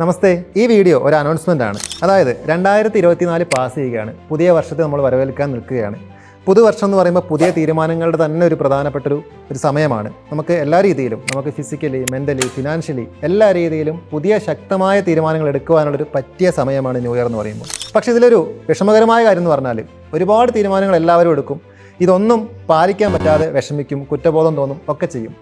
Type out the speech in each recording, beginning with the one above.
നമസ്തേ ഈ വീഡിയോ ഒരു അനൗൺസ്മെന്റ് ആണ്. അതായത് രണ്ടായിരത്തി ഇരുപത്തിനാല് പാസ് ചെയ്യുകയാണ്. പുതിയ വർഷത്തെ നമ്മൾ വരവേൽക്കാൻ നിൽക്കുകയാണ്. പുതുവർഷം എന്ന് പറയുമ്പോൾ പുതിയ തീരുമാനങ്ങളുടെ തന്നെ ഒരു പ്രധാനപ്പെട്ടൊരു ഒരു സമയമാണ്. നമുക്ക് എല്ലാ രീതിയിലും നമുക്ക് ഫിസിക്കലി മെന്റലി ഫിനാൻഷ്യലി എല്ലാ രീതിയിലും പുതിയ ശക്തമായ തീരുമാനങ്ങൾ എടുക്കുവാനുള്ളൊരു പറ്റിയ സമയമാണ് ന്യൂ ഇയർ എന്ന് പറയുമ്പോൾ. പക്ഷേ ഇതിലൊരു വിഷമകരമായ കാര്യം എന്ന് പറഞ്ഞാൽ ഒരുപാട് തീരുമാനങ്ങൾ എല്ലാവരും എടുക്കും. ഇതൊന്നും പാലിക്കാൻ പറ്റാതെ വിഷമിക്കും കുറ്റബോധം തോന്നും ഒക്കെ ചെയ്യും.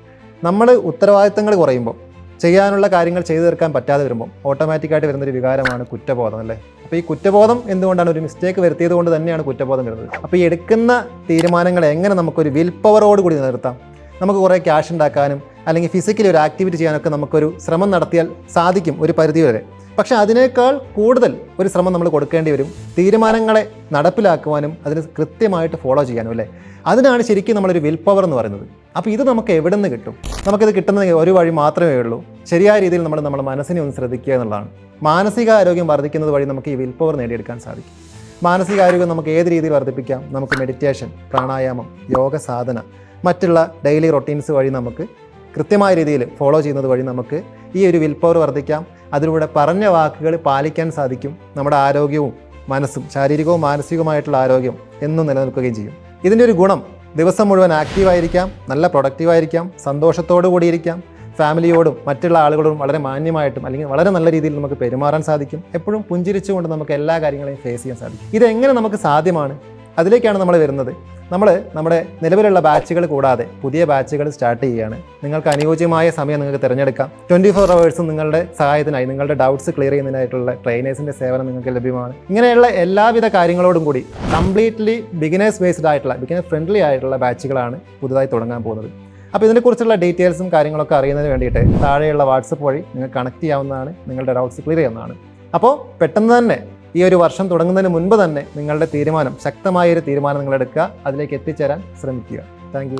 നമ്മൾ ഉത്തരവാദിത്തങ്ങൾ കുറയുമ്പോൾ ചെയ്യാനുള്ള കാര്യങ്ങൾ ചെയ്തു തീർക്കാൻ പറ്റാതെ വരുമ്പോൾ ഓട്ടോമാറ്റിക്കായിട്ട് വരുന്നൊരു വികാരമാണ് കുറ്റബോധം അല്ലേ? അപ്പോൾ ഈ കുറ്റബോധം എന്തുകൊണ്ടാണ് ഒരു മിസ്റ്റേക്ക് വരുത്തിയത് കൊണ്ട് തന്നെയാണ് കുറ്റബോധം വരുന്നത്? അപ്പോൾ ഈ എടുക്കുന്ന തീരുമാനങ്ങൾ എങ്ങനെ നമുക്കൊരു വിൽ പവറോട് കൂടി നിർത്താം? നമുക്ക് കുറേ ക്യാഷ് ഉണ്ടാക്കാനും അല്ലെങ്കിൽ ഫിസിക്കലി ഒരു ആക്ടിവിറ്റി ചെയ്യാനൊക്കെ നമുക്കൊരു ശ്രമം നടത്തിയാൽ സാധിക്കും ഒരു പരിധി വരെ. പക്ഷേ അതിനേക്കാൾ കൂടുതൽ ഒരു ശ്രമം നമ്മൾ കൊടുക്കേണ്ടി വരും. തീരുമാനങ്ങളെ നടപ്പിലാക്കുവാനും അതിന് കൃത്യമായിട്ട് ഫോളോ ചെയ്യാനും അല്ലേ? അതിനാണ് ശരിക്കും നമ്മളൊരു വിൽ പവർ എന്ന് പറയുന്നത്. അപ്പോൾ ഇത് നമുക്ക് എവിടെ നിന്ന് കിട്ടും? നമുക്കിത് കിട്ടുന്ന ഒരു വഴി മാത്രമേ ഉള്ളൂ. ശരിയായ രീതിയിൽ നമ്മൾ നമ്മുടെ മനസ്സിനെ ഒന്ന് ശ്രദ്ധിക്കുക എന്നുള്ളതാണ്. മാനസികാരോഗ്യം വർദ്ധിക്കുന്നത് വഴി നമുക്ക് ഈ വിൽ പവർ നേടിയെടുക്കാൻ സാധിക്കും. മാനസികാരോഗ്യം നമുക്ക് ഏത് രീതിയിൽ വർദ്ധിപ്പിക്കാം? നമുക്ക് മെഡിറ്റേഷൻ പ്രാണായാമം യോഗ സാധന മറ്റുള്ള ഡെയിലി റൊട്ടീൻസ് വഴി നമുക്ക് കൃത്യമായ രീതിയിൽ ഫോളോ ചെയ്യുന്നത് വഴി നമുക്ക് ഈ ഒരു വിൽ പവർ വർദ്ധിക്കാം. അതിലൂടെ പറഞ്ഞ വാക്കുകൾ പാലിക്കാൻ സാധിക്കും. നമ്മുടെ ആരോഗ്യവും മനസ്സും ശാരീരികവും മാനസികവുമായിട്ടുള്ള ആരോഗ്യം എന്നും നിലനിൽക്കുകയും ചെയ്യും. ഇതിന്റെ ഒരു ഗുണം ദിവസം മുഴുവൻ ആക്റ്റീവായിരിക്കാം നല്ല പ്രൊഡക്റ്റീവായിരിക്കാം സന്തോഷത്തോടു കൂടിയിരിക്കാം. ഫാമിലിയോടും മറ്റുള്ള ആളുകളോടും വളരെ മാന്യമായിട്ടും അല്ലെങ്കിൽ വളരെ നല്ല രീതിയിൽ നമുക്ക് പെരുമാറാൻ സാധിക്കും. എപ്പോഴും പുഞ്ചിരിച്ചുകൊണ്ട് നമുക്ക് എല്ലാ കാര്യങ്ങളെയും ഫേസ് ചെയ്യാൻ സാധിക്കും. ഇതെങ്ങനെ നമുക്ക് സാധ്യമാണ്? അതിലേക്കാണ് നമ്മൾ വരുന്നത്. നമ്മൾ നമ്മുടെ നിലവിലുള്ള ബാച്ചുകൾ കൂടാതെ പുതിയ ബാച്ചുകൾ സ്റ്റാർട്ട് ചെയ്യുകയാണ്. നിങ്ങൾക്ക് അനുയോജ്യമായ സമയം നിങ്ങൾക്ക് തിരഞ്ഞെടുക്കാം. ട്വന്റി ഫോർ അവേഴ്സും നിങ്ങളുടെ സഹായത്തിനായി നിങ്ങളുടെ ഡൗട്ട്സ് ക്ലിയർ ചെയ്യുന്നതിനായിട്ടുള്ള ട്രെയിനേഴ്സിന്റെ സേവനം നിങ്ങൾക്ക് ലഭ്യമാണ്. ഇങ്ങനെയുള്ള എല്ലാവിധ കാര്യങ്ങളോടും കൂടി കംപ്ലീറ്റ്ലി ബിഗിനേഴ്സ് ബേസ്ഡ് ആയിട്ടുള്ള ബിഗിനർ ഫ്രണ്ട്ലി ആയിട്ടുള്ള ബാച്ചുകളാണ് പുതുതായി തുടങ്ങാൻ പോകുന്നത്. അപ്പോൾ ഇതിനെക്കുറിച്ചുള്ള ഡീറ്റെയിൽസും കാര്യങ്ങളൊക്കെ അറിയുന്നതിന് വേണ്ടിയിട്ട് താഴെയുള്ള വാട്സപ്പ് വഴി നിങ്ങൾക്ക് കണക്ട് ചെയ്യാവുന്നതാണ് നിങ്ങളുടെ ഡൗട്ട്സ് ക്ലിയർ ചെയ്യുന്നതാണ്. അപ്പോൾ പെട്ടെന്ന് തന്നെ ഈ ഒരു വർഷം തുടങ്ങുന്നതിന് മുൻപ് തന്നെ നിങ്ങളുടെ തീരുമാനം ശക്തമായ ഒരു തീരുമാനം നിങ്ങൾ എടുക്കുക അതിലേക്ക് എത്തിച്ചേരാൻ ശ്രമിക്കുക. താങ്ക്